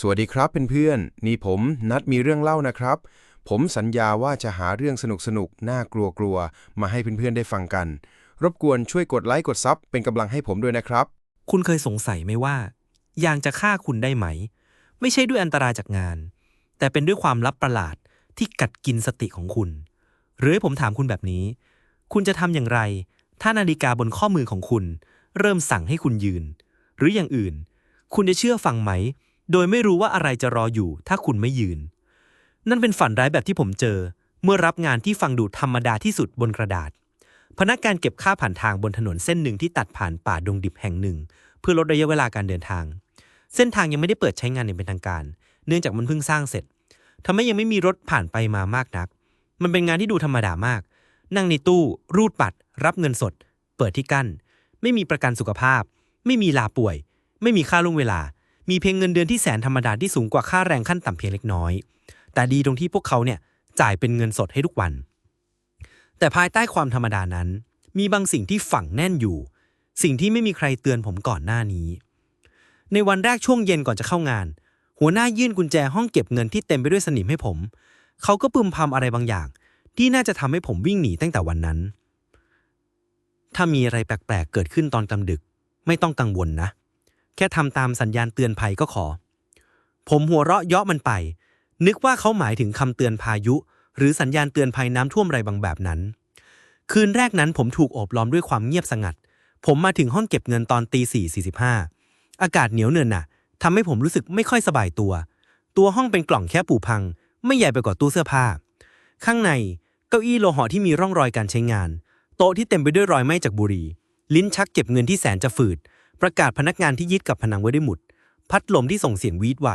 สวัสดีครับเพื่อนๆนี่ผมนัดมีเรื่องเล่านะครับ ผมสัญญาว่าจะหาเรื่องสนุกๆน,น่ากลัวๆมาให้เพื่อนๆได้ฟังกัน รบกวนช่วยกดไลค์กดซับเป็นกำลังให้ผมด้วยนะครับ คุณเคยสงสัยไหมว่า ยางจะฆ่าคุณได้ไหม ไม่ใช่ด้วยอันตรายจากงาน แต่เป็นด้วยความลับประหลาดที่กัดกินสติของคุณ หรือให้ผมถามคุณแบบนี้ คุณจะทำอย่างไร ถ้านาฬิกาบนข้อมือของคุณ เริ่มสั่งให้คุณยืน หรืออย่างอื่น คุณจะเชื่อฟังไหม โดยไม่รู้ว่าอะไรจะรออยู่ถ้าคุณไม่ยืน นั่นเป็นฝันร้ายแบบที่ผมเจอ เมื่อรับงานที่ฟังดูธรรมดาที่สุดบนกระดาษ พนักงานเก็บค่าผ่านทางบนถนนเส้นหนึ่งที่ตัดผ่านป่าดงดิบแห่งหนึ่ง เพื่อลดระยะเวลาการเดินทาง เส้นทางยังไม่ได้เปิดใช้งานอย่างเป็นทางการ เนื่องจากมันเพิ่งสร้างเสร็จทำให้ยังไม่มีรถผ่านไปมามากนัก มันเป็นงานที่ดูธรรมดามาก นั่งในตู้ รูดบัตร รับเงินสด เปิดที่กั้น ไม่มีประกันสุขภาพ ไม่มีลาป่วย ไม่มีค่าล่วงเวลา มีเพียงเงินเดือนที่แสนธรรมดาที่สูงกว่าค่าแรงขั้นต่ำเพียงเล็กน้อย แต่ดีตรงที่พวกเขาเนี่ยจ่ายเป็นเงินสดให้ทุกวัน แต่ภายใต้ความธรรมดานั้น มีบางสิ่งที่ฝังแน่นอยู่ สิ่งที่ไม่มีใครเตือนผมก่อนหน้านี้ ในวันแรกช่วงเย็นก่อนจะเข้างาน หัวหน้ายื่นกุญแจห้องเก็บเงินที่เต็มไปด้วยสนิมให้ผม เขาก็พึมพำอะไรบางอย่าง ที่น่าจะทำให้ผมวิ่งหนีตั้งแต่วันนั้น ถ้ามีอะไรแปลกๆเกิดขึ้นตอนกลางดึก ไม่ต้องกังวลนะ แค่ทำตามสัญญาณเตือนภัยก็ขอ ผมหัวเราะเยาะมันไป นึกว่าเขาหมายถึงคำเตือนพายุ หรือสัญญาณเตือนภัยน้ำท่วมอะไรบางแบบนั้น คืนแรกนั้นผมถูกโอบล้อมด้วยความเงียบสงัด ผมมาถึงห้องเก็บเงินตอนตีสี่สี่สิบห้าอากาศเหนียวเนินน่ะทำให้ผมรู้สึกไม่ค่อยสบายตัว ตัวห้องเป็นกล่องแค่ปูพัง ไม่ใหญ่ไปกว่าตู้เสื้อผ้า ข้างในเก้าอี้โลหะที่มีร่องรอยการใช้งาน โต๊ะที่เต็มไปด้วยรอยไหม้จากบุหรี่ ลิ้นชักเก็บเงินที่แสนจะฝืด ประกาศพนักงานที่ยึดกับผนังไว้ด้วยหมุด พัดลมที่ส่งเสียงวีดไหว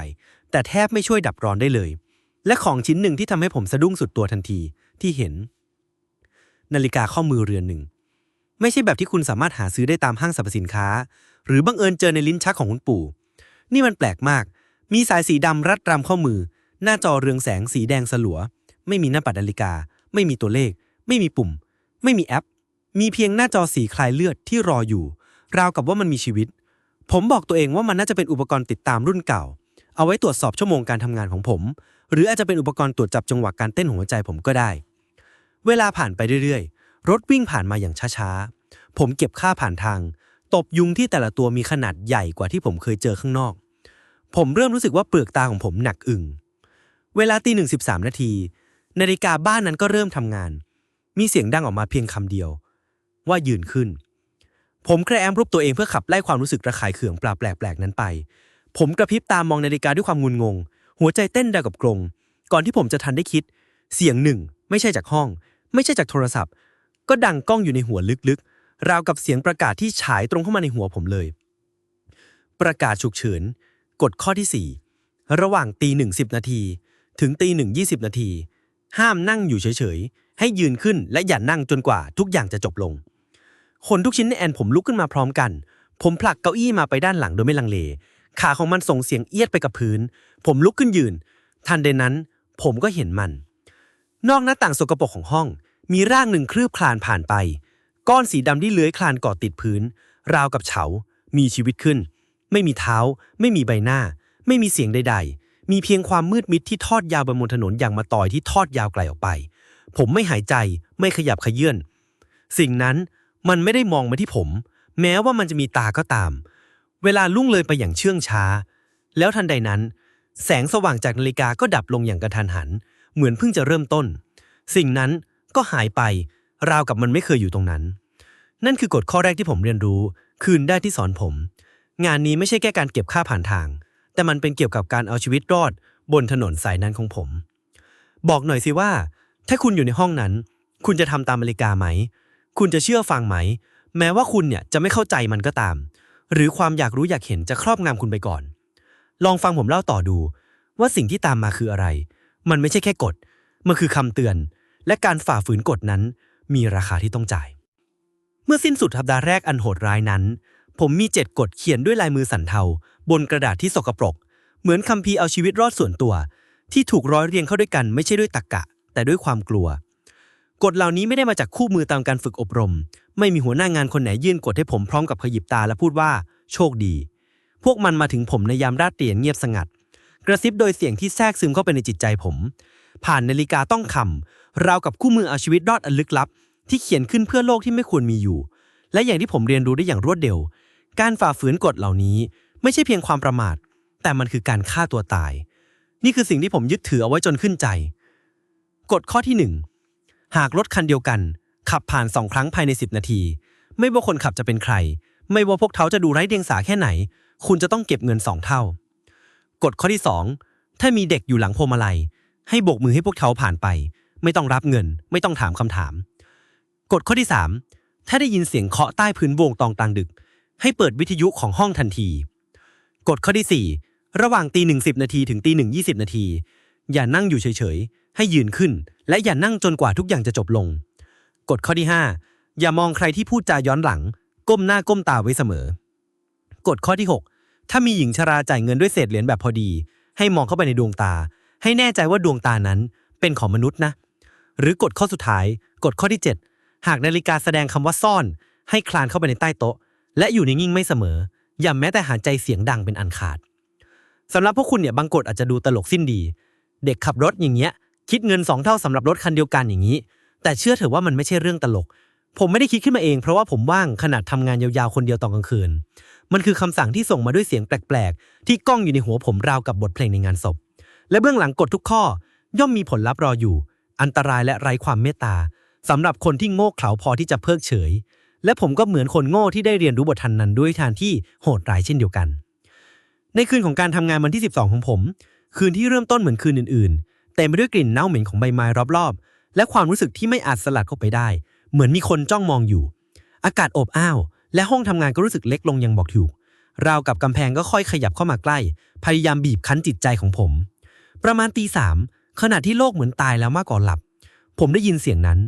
แต่แทบไม่ช่วยดับร้อนได้เลย และของชิ้นหนึ่งที่ทำให้ผมสะดุ้งสุดตัวทันทีที่เห็น นาฬิกาข้อมือเรือนหนึ่ง ไม่ใช่แบบที่คุณสามารถหาซื้อได้ตามห้างสรรพสินค้า หรือบังเอิญเจอในลิ้นชักของคุณปู่ นี่มันแปลกมาก มีสายสีดำรัดรำข้อมือ หน้าจอเรืองแสงสีแดงสลัว ไม่มีหน้าปัดนาฬิกา ไม่มีตัวเลข ไม่มีปุ่ม ไม่มีแอป มีเพียงหน้าจอสีคลายเลือดที่รออยู่ ราวกับว่ามันมีชีวิต ผมบอกตัวเองว่ามันน่าจะเป็นอุปกรณ์ติดตามรุ่นเก่า เอาไว้ตรวจสอบชั่วโมงการทำงานของผม หรืออาจจะเป็นอุปกรณ์ตรวจจับจังหวะการเต้นหัวใจผมก็ได้ เวลาผ่านไปเรื่อยๆ รถวิ่งผ่านมาอย่างช้าๆ ผมเก็บค่าผ่านทาง ตบยุงที่แต่ละตัวมีขนาดใหญ่กว่าที่ผมเคยเจอข้างนอก ผมเริ่มรู้สึกว่าเปลือกตาของผมหนักอึ่งเวลาตีหนึ่งสิบสามนาทีนาฬิกาบ้านนั้นก็เริ่มทำงาน มีเสียงดังออกมาเพียงคำเดียว ว่ายืนขึ้น ผมแคร์แอมรูปตัวเองเพื่อขับไล่ความรู้สึกระคายเคืองปลาแปลกๆนั้นไป ผมกระพริบตามองนาฬิกาด้วยความงุนงง หัวใจเต้นดังกับกรง ก่อนที่ผมจะทันได้คิด เสียงหนึ่ง ไม่ใช่จากห้อง ไม่ใช่จากโทรศัพท์ ก็ดังก้องอยู่ในหัวลึกๆ ราวกับเสียงประกาศที่ฉายตรงเข้ามาในหัวผมเลย ประกาศฉุกเฉิน กฎข้อที่ 4 ระหว่างตีหนึ่งสิบนาที ถึงตีหนึ่งยี่สิบนาที ห้ามนั่งอยู่เฉยๆ ให้ยืนขึ้นและอย่านั่งจนกว่าทุกอย่างจะจบลง คนทุกชิ้นในแอนผมลุกขึ้นมาพร้อมกัน ผมผลักเก้าอี้มาไปด้านหลังโดยไม่ลังเล ขาของมันส่งเสียงเอียดไปกับพื้น ผมลุกขึ้นยืน ทันใดนั้น ผมก็เห็นมัน นอกหน้าต่างสกปรกของห้อง มีร่างหนึ่งคลืบคลานผ่านไป ก้อนสีดำที่เลื้อยคลานเกาะติดพื้น ราวกับเฉา มีชีวิตขึ้น ไม่มีเท้า ไม่มีใบหน้า ไม่มีเสียงใด ๆ มีเพียงความมืดมิดที่ทอดยาวบนบนถนนอย่างมาต่อยที่ทอดยาวไกลออกไป ผมไม่หายใจ ไม่ขยับขยื่นสิ่งนั้น มันไม่ได้มองมาที่ผม แม้ว่ามันจะมีตาก็ตาม เวลาลุ่งเลยไปอย่างเชื่องช้า แล้วทันใดนั้น แสงสว่างจากนาฬิกาก็ดับลงอย่างกระทันหัน เหมือนเพิ่งจะเริ่มต้น สิ่งนั้นก็หายไป ราวกับมันไม่เคยอยู่ตรงนั้น นั่นคือกฎข้อแรกที่ผมเรียนรู้ คืนได้ที่สอนผม งานนี้ไม่ใช่แค่การเก็บค่าผ่านทาง แต่มันเป็นเกี่ยวกับการเอาชีวิตรอด บนถนนสายนั้นของผม บอกหน่อยสิว่า ถ้าคุณอยู่ในห้องนั้น คุณจะทำตามนาฬิกาไหม คุณจะเชื่อฟังไหม แม้ว่าคุณเนี่ยจะไม่เข้าใจมันก็ตาม หรือความอยากรู้อยากเห็นจะครอบงำคุณไปก่อน ลองฟังผมเล่าต่อดู ว่าสิ่งที่ตามมาคืออะไร มันไม่ใช่แค่กฎ มันคือคำเตือน และการฝ่าฝืนกฎนั้น มีราคาที่ต้องจ่าย เมื่อสิ้นสุดสัปดาห์แรกอันโหดร้ายนั้น ผมมีเจ็ดกฎเขียนด้วยลายมือสันเทา บนกระดาษที่สกปรก เหมือนคัมภีร์เอาชีวิตรอดส่วนตัว ที่ถูกร้อยเรียงเข้าด้วยกันไม่ใช่ด้วยตรรกะ แต่ด้วยความกลัว กฎเหล่านี้ไม่ได้มาจากคู่มือตามการฝึกอบรม ไม่มีหัวหน้างานคนไหนยื่นกฎให้ผมพร้อมกับขยิบตาและพูดว่า โชคดี พวกมันมาถึงผมในยามราตรีอันเงียบสงัด กระซิบโดยเสียงที่แทรกซึมเข้าไปในจิตใจผม ผ่านนาฬิกาต้องคำราวกับคู่มือเอาชีวิตรอดอันลึกลับ ที่เขียนขึ้นเพื่อโลกที่ไม่ควรมีอยู่ และอย่างที่ผมเรียนรู้ได้อย่างรวดเร็ว การฝ่าฝืนกฎเหล่านี้ ไม่ใช่เพียงความประมาท แต่มันคือการฆ่าตัวตาย นี่คือสิ่งที่ผมยึดถือเอาไว้จนขึ้นใจกฎข้อที่หนึ่ง หากรถคันเดียวกัน ขับผ่านสองครั้งภายใน 10 นาที ไม่ว่าคนขับจะเป็นใคร ไม่ว่าพวกเขาจะดูไร้เดียงสาแค่ไหน คุณจะต้องเก็บเงินสองเท่า กฎข้อที่ 2 ถ้ามีเด็กอยู่หลังพวงมาลัย ให้โบกมือให้พวกเขาผ่านไป ไม่ต้องรับเงิน ไม่ต้องถามคำถาม กฎข้อที่ 3 ถ้าได้ยินเสียงเคาะใต้พื้นวงตองกลางดึก ให้เปิดวิทยุของห้องทันที กฎข้อที่ 4 ระหว่างตีหนึ่งสินาทีถึงตีหนึ่งยีนาที อย่านั่งอยู่เฉยๆ ให้ยืนขึ้น และอย่านั่งจนกว่าทุกอย่างจะจบลง กฎข้อที่ 5 อย่ามองใครที่พูดจาย้อนหลัง ก้มหน้าก้มตาไว้เสมอ กฎข้อที่ 6 ถ้ามีหญิงชราจ่ายเงินด้วยเศษเหรียญแบบพอดี ให้มองเข้าไปในดวงตา ให้แน่ใจว่าดวงตานั้นเป็นของมนุษย์นะ หรือกฎข้อสุดท้าย กฎข้อที่ 7 หากนาฬิกาแสดงคำว่าซ่อน ให้คลานเข้าไปในใต้โต๊ะ และอยู่นิ่งไม่เสมอ อย่าแม้แต่หายใจเสียงดังเป็นอันขาดสำหรับพวกคุณเนี่ยบางกฎอาจจะดูตลกสิ้นดี เด็กขับรถอย่างเงี้ย คิดเงินสองเท่าสำหรับรถคันเดียวกันอย่างนี้ แต่เชื่อเถอะว่ามันไม่ใช่เรื่องตลก ผมไม่ได้คิดขึ้นมาเองเพราะว่าผมว่างขนาดทำงานยาวๆคนเดียวตอนกลางคืน มันคือคำสั่งที่ส่งมาด้วยเสียงแปลกๆ ที่ก้องอยู่ในหัวผมราวกับบทเพลงในงานศพ และเบื้องหลังกฎทุกข้อ ย่อมมีผลลัพธ์รออยู่ อันตรายและไร้ความเมตตาสำหรับคนที่โง่เขลาพอที่จะเพิกเฉย และผมก็เหมือนคนโง่ที่ได้เรียนรู้บททันนั้นด้วยทางที่โหดร้ายเช่นเดียวกัน ในคืนของการทำงานวันที่ 12 ของผม คืนที่เริ่มต้นเหมือนคืนอื่นๆ ต็มไปด้วยกลิ่นเน่าเหม็นของใบไม้รอบๆ และความรู้สึกที่ไม่อาจสลัดเข้าไปได้ เหมือนมีคนจ้องมองอยู่ อากาศอบอ้าว และห้องทำงานก็รู้สึกเล็กลงอยังบอกถูกราวกับกำแพงก็ค่อยขยับเข้ามาใกล้ พยายามบีบคั้นจิตใจของผม ประมาณตีสามขณะที่โลกเหมือนตายแล้วมากกว่าหลับ ผมได้ยินเสียงนั้น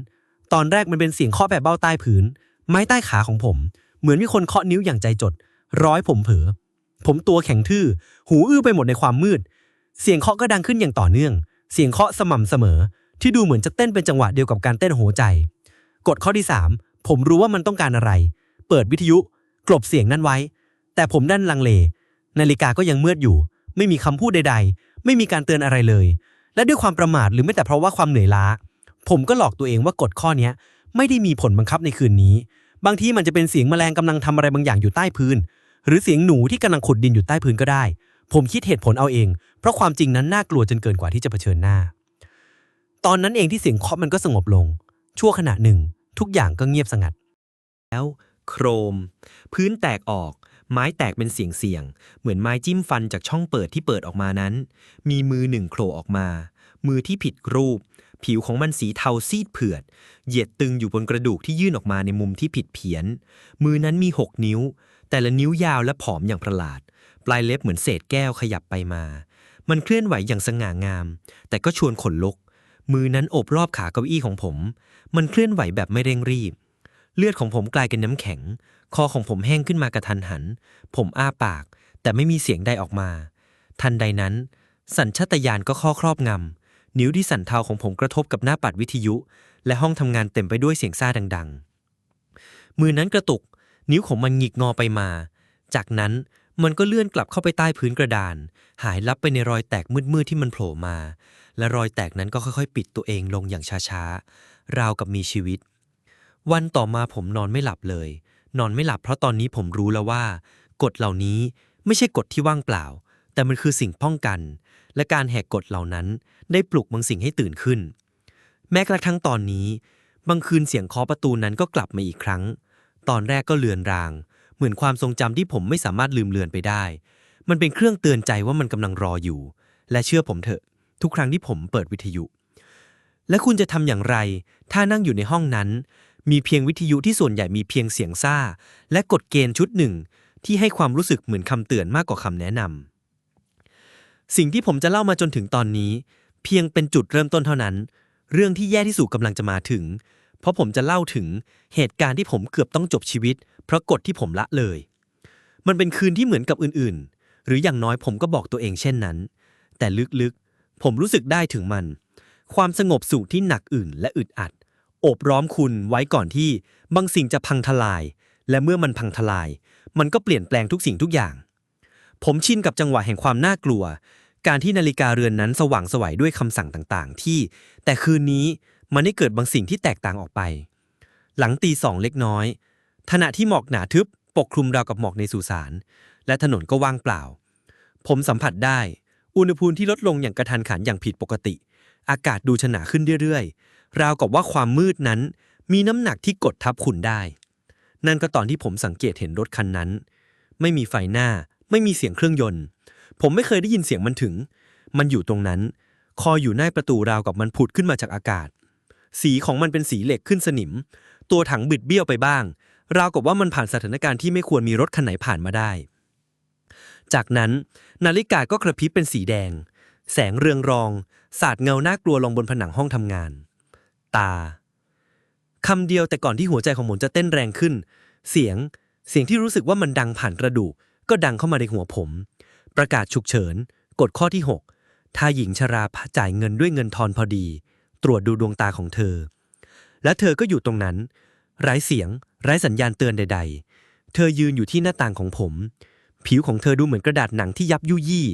ตอนแรกมันเป็นเสียงเคาะแบบเบ้าใต้พื้นไม้ใต้ขาของผม เหมือนมีคนเคาะนิ้วอย่างใจจด ร้อยผมเผลอผมตัวแข็งทื่อ หูอื้อไปหมดในความมืด เสียงเคาะก็ดังขึ้นอย่างต่อเนื่อง เสียงเคาะสม่ำเสมอ ที่ดูเหมือนจะเต้นเป็นจังหวะเดียวกับการเต้นโหใจ กฎข้อที่ 3 ผมรู้ว่ามันต้องการอะไร เปิดวิทยุ กลบเสียงนั้นไว้ แต่ผมดันลังเล นาฬิกาก็ยังมืดอยู่ ไม่มีคำพูดใด ๆ ไม่มีการเตือนอะไรเลย และด้วยความประมาทหรือไม่แต่เพราะว่าความเหนื่อยล้า ผมก็หลอกตัวเองว่ากฎข้อนี้ไม่ได้มีผลบังคับในคืนนี้ บางทีมันจะเป็นเสียงแมลงกำลังทำอะไรบางอย่างอยู่ใต้พื้น หรือเสียงหนูที่กำลังขุดดินอยู่ใต้พื้นก็ได้ ผมคิดเหตุผลเอาเอง เพราะความจริงนั้นน่ากลัวจนเกินกว่าที่จะเผชิญหน้า ตอนนั้นเองที่เสียงเคาะมันก็สงบลง ชั่วขณะหนึ่ง ทุกอย่างก็เงียบสงัด แล้วโครม พื้นแตกออก ไม้แตกเป็นเสียงเสียง เหมือนไม้จิ้มฟันจากช่องเปิดที่เปิดออกมานั้น มีมือหนึ่งโผล่ออกมา มือที่ผิดรูป ผิวของมันสีเทาซีดเผือด เหยียดตึงอยู่บนกระดูกที่ยื่นออกมาในมุมที่ผิดเพี้ยน มือนั้นมีหกนิ้ว แต่ละนิ้วยาวและผอมอย่างประหลาด ปลายเล็บเหมือนเศษแก้วขยับไปมา มันเคลื่อนไหวอย่างสง่างาม แต่ก็ชวนขนลุก มือนั้นโอบรอบขาเก้าอี้ของผม มันเคลื่อนไหวแบบไม่เร่งรีบ เลือดของผมกลายเป็นน้ำแข็ง คอของผมแห้งขึ้นมากระทันหัน ผมอ้าปาก แต่ไม่มีเสียงใดออกมา ทันใดนั้น สัญชาตญาณก็ข้อครอบงำนิ้วที่สั่นเทาของผมกระทบกับหน้าปัดวิทยุ และห้องทำงานเต็มไปด้วยเสียงซ่าดัง ๆ มือนั้นกระตุก นิ้วของมันหงิกงอไปมา จากนั้น มันก็เลื่อนกลับเข้าไปใต้พื้นกระดาน หายลับไปในรอยแตกมืดๆที่มันโผล่มา และรอยแตกนั้นก็ค่อยๆ ปิดตัวเองลงอย่างช้าๆ ราวกับมีชีวิต วันต่อมาผมนอนไม่หลับเลย นอนไม่หลับเพราะตอนนี้ผมรู้แล้วว่า กฎเหล่านี้ไม่ใช่กฎที่ว่างเปล่า แต่มันคือสิ่งป้องกัน และการแหกกฎเหล่านั้น ได้ปลุกบางสิ่งให้ตื่นขึ้น แม้กระทั่งตอนนี้ บางคืนเสียงเคาะประตูนั้นก็กลับมาอีกครั้ง ตอนแรกก็เลือนราง เหมือนความทรงจำที่ผมไม่สามารถลืมเลือนไปได้ มันเป็นเครื่องเตือนใจว่ามันกำลังรออยู่ และเชื่อผมเถอะ ทุกครั้งที่ผมเปิดวิทยุ และคุณจะทำอย่างไร ถ้านั่งอยู่ในห้องนั้น มีเพียงวิทยุที่ส่วนใหญ่มีเพียงเสียงซ่า และกฎเกณฑ์ชุดหนึ่ง ที่ให้ความรู้สึกเหมือนคำเตือนมากกว่าคำแนะนำสิ่งที่ผมจะเล่ามาจนถึงตอนนี้ เพียงเป็นจุดเริ่มต้นเท่านั้น เรื่องที่แย่ที่สุดกำลังจะมาถึงเพราะผมจะเล่าถึงเหตุการณ์ที่ผมเกือบต้องจบชีวิต เพราะกฎที่ผมละเลย มันเป็นคืนที่เหมือนกับอื่นๆ หรืออย่างน้อยผมก็บอกตัวเองเช่นนั้น แต่ลึกๆ ผมรู้สึกได้ถึงมัน ความสงบสุขที่หนักอื่น และอึดอัด โอบร้อมคุณไว้ก่อนที่บางสิ่งจะพังทลาย และเมื่อมันพังทลาย มันก็เปลี่ยนแปลงทุกสิ่งทุกอย่าง ผมชินกับจังหวะแห่งความน่ากลัว การที่นาฬิกาเรือนนั้นสว่างสวัยด้วยคำสั่งต่างๆ ที่ แต่คืนนี้มันได้เกิดบางสิ่งที่แตกต่างออกไป หลังตีสองเล็กน้อย ขณะที่หมอกหนาทึบปกคลุมราวกับหมอกในสุสาน และถนนก็ว่างเปล่า ผมสัมผัสได้ อุณหภูมิที่ลดลงอย่างกระทันหันอย่างผิดปกติ อากาศดูฉนาขึ้นเรื่อยๆ ราวกับว่าความมืดนั้น มีน้ำหนักที่กดทับคุณได้ นั่นก็ตอนที่ผมสังเกตเห็นรถคันนั้น ไม่มีไฟหน้า ไม่มีเสียงเครื่องยนต์ ผมไม่เคยได้ยินเสียงมันถึง มันอยู่ตรงนั้น คอยอยู่หน้าประตูราวกับมันผุดขึ้นมาจากอากาศ สีของมันเป็นสีเหล็กขึ้นสนิม ตัวถังบิดเบี้ยวไปบ้าง ราวกับว่ามันผ่านสถานการณ์ที่ไม่ควรมีรถคันไหนผ่านมาได้ จากนั้นนาฬิกาก็กระพริบเป็นสีแดง แสงเรืองรอง สาดเงาน่ากลัวลงบนผนังห้องทำงาน ตาคำเดียวแต่ก่อนที่หัวใจของผมจะเต้นแรงขึ้น เสียงเสียงที่รู้สึกว่ามันดังผ่านกระดูก ก็ดังเข้ามาในหัวผม ประกาศฉุกเฉิน กฎข้อที่ 6 ถ้าหญิงชราจ่ายเงินด้วยเงินทอนพอดี ตรวจดูดวงตาของเธอ และเธอก็อยู่ตรงนั้น ไร้เสียง ไร้สัญญาณเตือนใด ๆ เธอยืนอยู่ที่หน้าต่างของผม ผิวของเธอดูเหมือนกระดาษหนังที่ยับยุยี่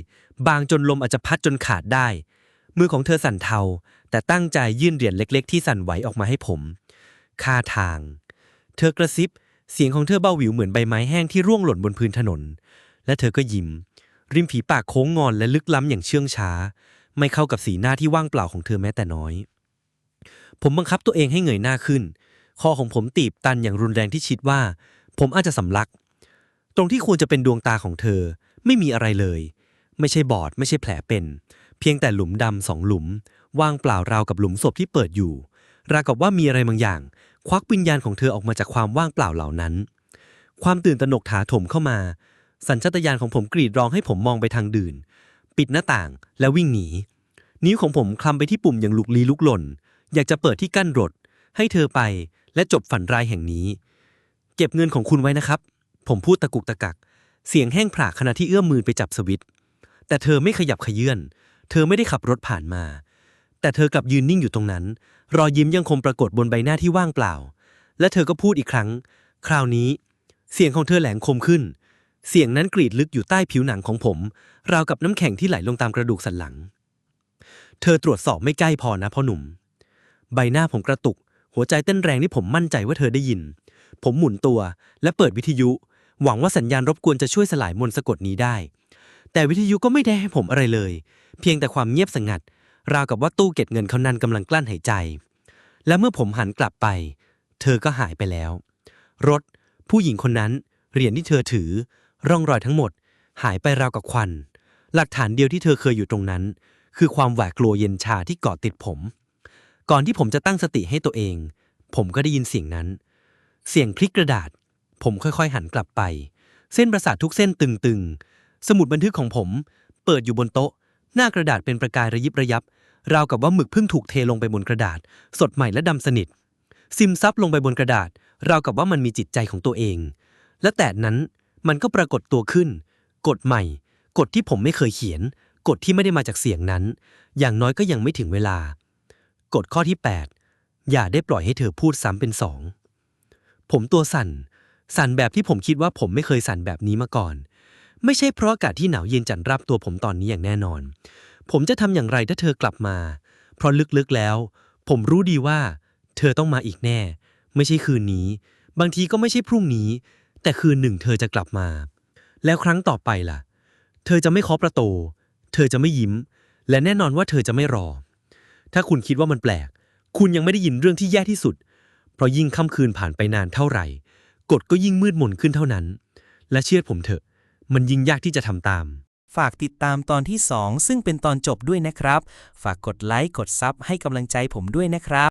บางจนลมอาจจะพัดจนขาดได้ มือของเธอสั่นเทา แต่ตั้งใจยื่นเหรียญเล็ก ๆ ที่สั่นไหวออกมาให้ผมค่าทาง เธอกระซิบ เสียงของเธอเบาหวิวเหมือนใบไม้แห้งที่ร่วงหล่นบนพื้นถนน และเธอก็ยิ้ม ริมฝีปากโค้งงอนและลึกล้ำอย่างเชื่องช้า ไม่เข้ากับสีหน้าที่ว่างเปล่าของเธอแม้แต่น้อย ผมบังคับตัวเองให้เงยหน้าขึ้น คอของผมตีบตันอย่างรุนแรงที่คิดว่า ผมอาจจะสำลัก ตรงที่ควรจะเป็นดวงตาของเธอ ไม่มีอะไรเลย ไม่ใช่บอด ไม่ใช่แผลเป็น เพียงแต่หลุมดำสองหลุม ว่างเปล่าราวกับหลุมศพที่เปิดอยู่ ราวกับว่ามีอะไรบางอย่าง ควักวิญญาณของเธอออกมาจากความว่างเปล่าเหล่านั้น ความตื่นตระหนกถาโถมเข้ามา สัญชาตญาณของผมกรีดร้องให้ผมมองไปทางดื่น ปิดหน้าต่างแล้ววิ่งหนีนิ้วของผมคลำไปที่ปุ่มอย่างลุกลี้ลุกลน อยากจะเปิดที่กั้นรถ ให้เธอไป และจบฝันร้ายแห่งนี้ เก็บเงินของคุณไว้นะครับ ผมพูดตะกุกตะกัก เสียงแห้งผากขณะที่เอื้อมมือไปจับสวิตแต่เธอไม่ขยับขยื่นเธอไม่ได้ขับรถผ่านมา แต่เธอกลับยืนนิ่งอยู่ตรงนั้น รอยยิ้มยังคงปรากฏบนใบหน้าที่ว่างเปล่า และเธอก็พูดอีกครั้ง คราวนี้ เสียงของเธอแหลงคมขึ้น เสียงนั้นกรีดลึกอยู่ใต้ผิวหนังของผม ราวกับน้ำแข็งที่ไหลลงตามกระดูกสันหลัง เธอตรวจสอบไม่ใกล้พอนะพ่อหนุ่ม ใบหน้าผมกระตุก หัวใจเต้นแรงที่ผมมั่นใจว่าเธอได้ยิน ผมหมุนตัวและเปิดวิทยุ หวังว่าสัญญาณรบกวนจะช่วยสลายมนต์สะกดนี้ได้ แต่วิทยุก็ไม่ได้ให้ผมอะไรเลย เพียงแต่ความเงียบสงัด ราวกับว่าตู้เก็บเงินเขานั้นกำลังกลั้นหายใจ และเมื่อผมหันกลับไป เธอก็หายไปแล้ว รถ ผู้หญิงคนนั้น เหรียญที่เธอถือ ร่องรอยทั้งหมด หายไปราวกับควัน หลักฐานเดียวที่เธอเคยอยู่ตรงนั้น คือความหวาดกลัวเย็นชาที่เกาะติดผม ก่อนที่ผมจะตั้งสติให้ตัวเอง ผมก็ได้ยินเสียงนั้น เสียงพลิกกระดาษ ผมค่อยๆหันกลับไป เส้นประสาททุกเส้นตึงๆ สมุดบันทึกของผม เปิดอยู่บนโต๊ะ หน้ากระดาษเป็นประกายระยิบระยับ ราวกับว่าหมึกเพิ่งถูกเทลงไปบนกระดาษ สดใหม่และดำสนิท ซิมซับลงไปบนกระดาษ ราวกับว่ามันมีจิตใจของตัวเอง และแต่นั้นมันก็ปรากฏตัวขึ้น กฎใหม่ กฎที่ผมไม่เคยเขียน กฎที่ไม่ได้มาจากเสียงนั้น อย่างน้อยก็ยังไม่ถึงเวลา กฎข้อที่ 8 อย่าได้ปล่อยให้เธอพูดซ้ำเป็นสองผมตัวสั่น สั่นแบบที่ผมคิดว่าผมไม่เคยสั่นแบบนี้มาก่อน ไม่ใช่เพราะอากาศที่หนาวเย็นจันรับตัวผมตอนนี้อย่างแน่นอน ผมจะทำอย่างไรถ้าเธอกลับมา เพราะลึกๆแล้ว ผมรู้ดีว่า เธอต้องมาอีกแน่ ไม่ใช่คืนนี้ บางทีก็ไม่ใช่พรุ่งนี้ แต่คืนหนึ่งเธอจะกลับมา แล้วครั้งต่อไปล่ะ เธอจะไม่เคาะประตู เธอจะไม่ยิ้ม และแน่นอนว่าเธอจะไม่รอ ถ้าคุณคิดว่ามันแปลก คุณยังไม่ได้ยินเรื่องที่แย่ที่สุด เพราะยิ่งค่ำคืนผ่านไปนานเท่าไหร่ กฎก็ยิ่งมืดมนขึ้นเท่านั้น และเชื่อผมเถอะ มันยิ่งยากที่จะทำตาม ฝากติดตามตอนที่ 2 ซึ่งเป็นตอนจบด้วยนะครับ ฝากกดไลค์กดซับให้กำลังใจผมด้วยนะครับ